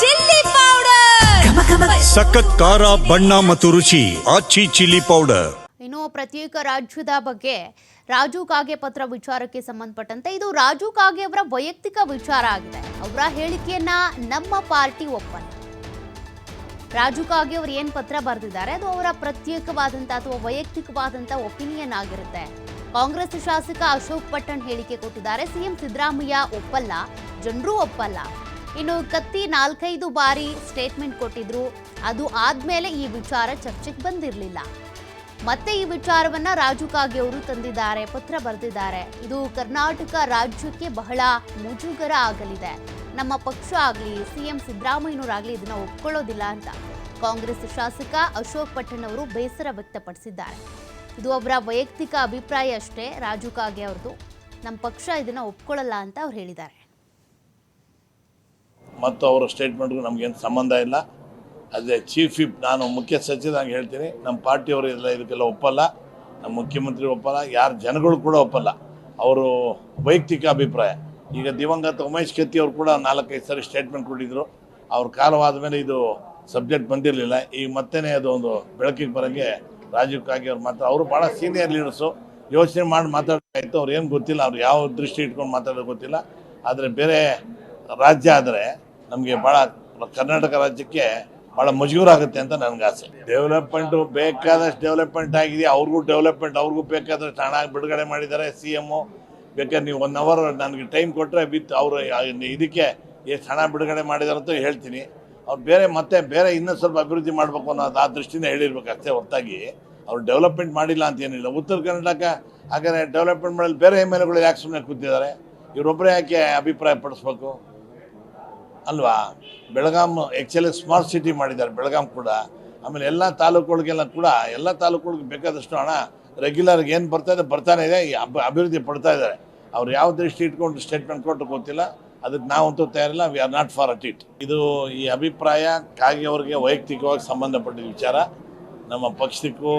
Chilli powder. ಸಖತ್ ಖಾರ ಬಣ್ಣ ಮತ್ತು ರುಚಿ ಆಚಿ ಚಿಲ್ಲಿ ಪೌಡರ್. ಇನ್ನು ಪ್ರತ್ಯೇಕ ರಾಜ್ಯದ ಬಗ್ಗೆ ರಾಜು ಕಾಗೆ ಪತ್ರ ವಿಚಾರಕ್ಕೆ ಸಂಬಂಧಪಟ್ಟಂತೆ ಇದು ರಾಜು ಕಾಗೆ ಅವರ ವೈಯಕ್ತಿಕ ವಿಚಾರ ಆಗಿದೆ. ಅವರ ಹೇಳಿಕೆಯನ್ನ ನಮ್ಮ ಪಾರ್ಟಿ ಒಪ್ಪಲ್ಲ. ರಾಜು ಕಾಗೆ ಅವರು ಏನ್ ಪತ್ರ ಬರೆದಿದ್ದಾರೆ? ಅದು ಅವರ ಪ್ರತ್ಯೇಕವಾದಂಥ ಅಥವಾ ವೈಯಕ್ತಿಕವಾದಂಥ ಒಪಿನಿಯನ್ ಆಗಿರುತ್ತೆ. ಕಾಂಗ್ರೆಸ್ ಶಾಸಕ ಅಶೋಕ್ ಪಟ್ಟಣ್ ಹೇಳಿಕೆ ಕೊಟ್ಟಿದ್ದಾರೆ. ಸಿಎಂ ಸಿದ್ದರಾಮಯ್ಯ ಒಪ್ಪಲ್ಲ. ಜನರೂ ಒಪ್ಪಲ್ಲ. ಇನ್ನು ಕತ್ತಿ ನಾಲ್ಕೈದು ಬಾರಿ ಸ್ಟೇಟ್ಮೆಂಟ್ ಕೊಟ್ಟಿದ್ರು. ಅದು ಆದ್ಮೇಲೆ ಈ ವಿಚಾರ ಚರ್ಚೆಗೆ ಬಂದಿರಲಿಲ್ಲ. ಮತ್ತೆ ಈ ವಿಚಾರವನ್ನ ರಾಜು ಕಾಗೆ ಅವರು ತಂದಿದ್ದಾರೆ, ಪತ್ರ ಬರೆದಿದ್ದಾರೆ. ಇದು ಕರ್ನಾಟಕ ರಾಜ್ಯಕ್ಕೆ ಬಹಳ ಮುಜುಗರ ಆಗಲಿದೆ. ನಮ್ಮ ಪಕ್ಷ ಆಗಲಿ, ಸಿಎಂ ಸಿದ್ದರಾಮಯ್ಯನವರಾಗಲಿ ಇದನ್ನ ಒಪ್ಕೊಳ್ಳೋದಿಲ್ಲ ಅಂತ ಕಾಂಗ್ರೆಸ್ ಶಾಸಕ ಅಶೋಕ್ ಪಟ್ಟಣ್ ಅವರು ಬೇಸರ ವ್ಯಕ್ತಪಡಿಸಿದ್ದಾರೆ. ಇದು ಅವರ ವೈಯಕ್ತಿಕ ಅಭಿಪ್ರಾಯ ಅಷ್ಟೇ, ರಾಜು ಕಾಗೆ ಅವ್ರದ್ದು. ನಮ್ಮ ಪಕ್ಷ ಇದನ್ನ ಒಪ್ಕೊಳ್ಳಲ್ಲ ಅಂತ ಅವ್ರು ಹೇಳಿದ್ದಾರೆ. ಮತ್ತು ಅವರ ಸ್ಟೇಟ್ಮೆಂಟ್ಗೂ ನಮಗೇನು ಸಂಬಂಧ ಇಲ್ಲ. ಅದೇ ಚೀಫ್ ವಿಪ್ ನಾನು ಮುಖ್ಯ ಸಚಿವರಾಗಿ ಹೇಳ್ತೀನಿ. ನಮ್ಮ ಪಾರ್ಟಿಯವರು ಎಲ್ಲ ಇದಕ್ಕೆಲ್ಲ ಒಪ್ಪಲ್ಲ. ನಮ್ಮ ಮುಖ್ಯಮಂತ್ರಿ ಒಪ್ಪಲ್ಲ. ಯಾರು ಜನಗಳು ಕೂಡ ಒಪ್ಪಲ್ಲ. ಅವರು ವೈಯಕ್ತಿಕ ಅಭಿಪ್ರಾಯ. ಈಗ ದಿವಂಗತ ಉಮೇಶ್ ಕತ್ತಿ ಅವರು ಕೂಡ ನಾಲ್ಕೈದು ಸರಿ ಸ್ಟೇಟ್ಮೆಂಟ್ ಕೊಟ್ಟಿದ್ದರು ಅವ್ರ ಕಾಲವಾದ ಮೇಲೆ ಇದು ಸಬ್ಜೆಕ್ಟ್ ಬಂದಿರಲಿಲ್ಲ. ಈಗ ಮತ್ತೇ ಅದು ಒಂದು ಬೆಳಕಿಗೆ ಬರೋಂಗೆ ರಾಜೀವ್ ಕಾಗಿ ಅವ್ರು ಮಾತ್ರ ಅವರು ಭಾಳ ಸೀನಿಯರ್ ಲೀಡರ್ಸು ಯೋಚನೆ ಮಾಡಿ ಮಾತಾಡೋಕ್ಕಾಯಿತು ಅವ್ರು ಏನು ಗೊತ್ತಿಲ್ಲ. ಅವ್ರು ಯಾವ ದೃಷ್ಟಿ ಇಟ್ಕೊಂಡು ಮಾತಾಡೋದು ಗೊತ್ತಿಲ್ಲ. ಆದರೆ ಬೇರೆ ರಾಜ್ಯ ಆದರೆ ನಮಗೆ ಭಾಳ ಕರ್ನಾಟಕ ರಾಜ್ಯಕ್ಕೆ ಭಾಳ ಆಗುತ್ತೆ ಅಂತ ನನಗೆ ಆಸೆ. ಡೆವಲಪ್ಮೆಂಟು ಬೇಕಾದಷ್ಟು ಡೆವಲಪ್ಮೆಂಟ್ ಆಗಿದೆ. ಅವ್ರಿಗೂ ಡೆವಲಪ್ಮೆಂಟ್ ಅವ್ರಿಗೂ ಬೇಕಾದಷ್ಟು ಹಣ ಬಿಡುಗಡೆ ಮಾಡಿದ್ದಾರೆ ಸಿ ಎಮ್ಮು ಬೇಕಾದ್ರೆ ನೀವು ಒನ್ ಅವರ್ ನನಗೆ ಟೈಮ್ ಕೊಟ್ಟರೆ ವಿತ್ ಅವರು ಇದಕ್ಕೆ ಎಷ್ಟು ಹಣ ಬಿಡುಗಡೆ ಮಾಡಿದಾರೆ ಅಂತ ಹೇಳ್ತೀನಿ. ಅವ್ರು ಬೇರೆ ಮತ್ತೆ ಬೇರೆ ಇನ್ನೂ ಸ್ವಲ್ಪ ಅಭಿವೃದ್ಧಿ ಮಾಡಬೇಕು ಅನ್ನೋದು ಆ ದೃಷ್ಟಿನ ಹೇಳಿರ್ಬೇಕು ಅಷ್ಟೇ ಹೊರತಾಗಿ. ಅವ್ರು ಡೆವಲಪ್ಮೆಂಟ್ ಮಾಡಿಲ್ಲ ಅಂತ ಏನಿಲ್ಲ. ಉತ್ತರ ಕರ್ನಾಟಕ ಹಾಗಾದ್ರೆ ಡೆವಲಪ್ಮೆಂಟ್ ಮಾಡಲು ಬೇರೆ ಎಂ ಎಲ್ ಎಗಳು ಯಾಕೆ ಸುಮ್ಮನೆ ಕೂತಿದ್ದಾರೆ? ಇವರೊಬ್ಬರೇ ಯಾಕೆ ಅಭಿಪ್ರಾಯ ಪಡಿಸ್ಬೇಕು ಅಲ್ವಾ? ಬೆಳಗಾಂ ಆ್ಯಕ್ಚುಲಿ ಸ್ಮಾರ್ಟ್ ಸಿಟಿ ಮಾಡಿದ್ದಾರೆ, ಬೆಳಗಾಂ ಕೂಡ. ಆಮೇಲೆ ಎಲ್ಲ ತಾಲೂಕುಗಳಿಗೆಲ್ಲ ಕೂಡ, ಎಲ್ಲ ತಾಲೂಕುಗಳಿಗೆ ಬೇಕಾದಷ್ಟು ಹಣ ರೆಗ್ಯುಲರ್ಗೆ ಏನು ಬರ್ತಾ ಇದೆ, ಬರ್ತಾನೆ ಇದೆ ಅಬ್ ಅಭಿವೃದ್ಧಿ ಪಡ್ತಾ ಇದ್ದಾರೆ. ಅವ್ರು ಯಾವ ದೃಷ್ಟಿ ಇಟ್ಕೊಂಡು ಸ್ಟೇಟ್ಮೆಂಟ್ ಕೊಟ್ಟು ಗೊತ್ತಿಲ್ಲ. ಅದಕ್ಕೆ ನಾವಂತೂ ತಯಾರಿಲ್ಲ we are not for at it ಇದು ಈ ಅಭಿಪ್ರಾಯ, ಕಾಗೆ ಅವರಿಗೆ ವೈಯಕ್ತಿಕವಾಗಿ ಸಂಬಂಧಪಟ್ಟಿದ್ದ ವಿಚಾರ. ನಮ್ಮ ಪಕ್ಷಕ್ಕೂ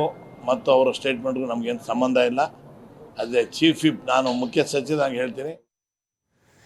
ಮತ್ತು ಅವರ ಸ್ಟೇಟ್ಮೆಂಟ್ಗೂ ನಮಗೇನು ಸಂಬಂಧ ಇಲ್ಲ. ಅದೇ ಚೀಫ್ ವಿಪ್ ನಾನು ಮುಖ್ಯ ಸಚಿವರಾಗಿ ಹೇಳ್ತೀನಿ.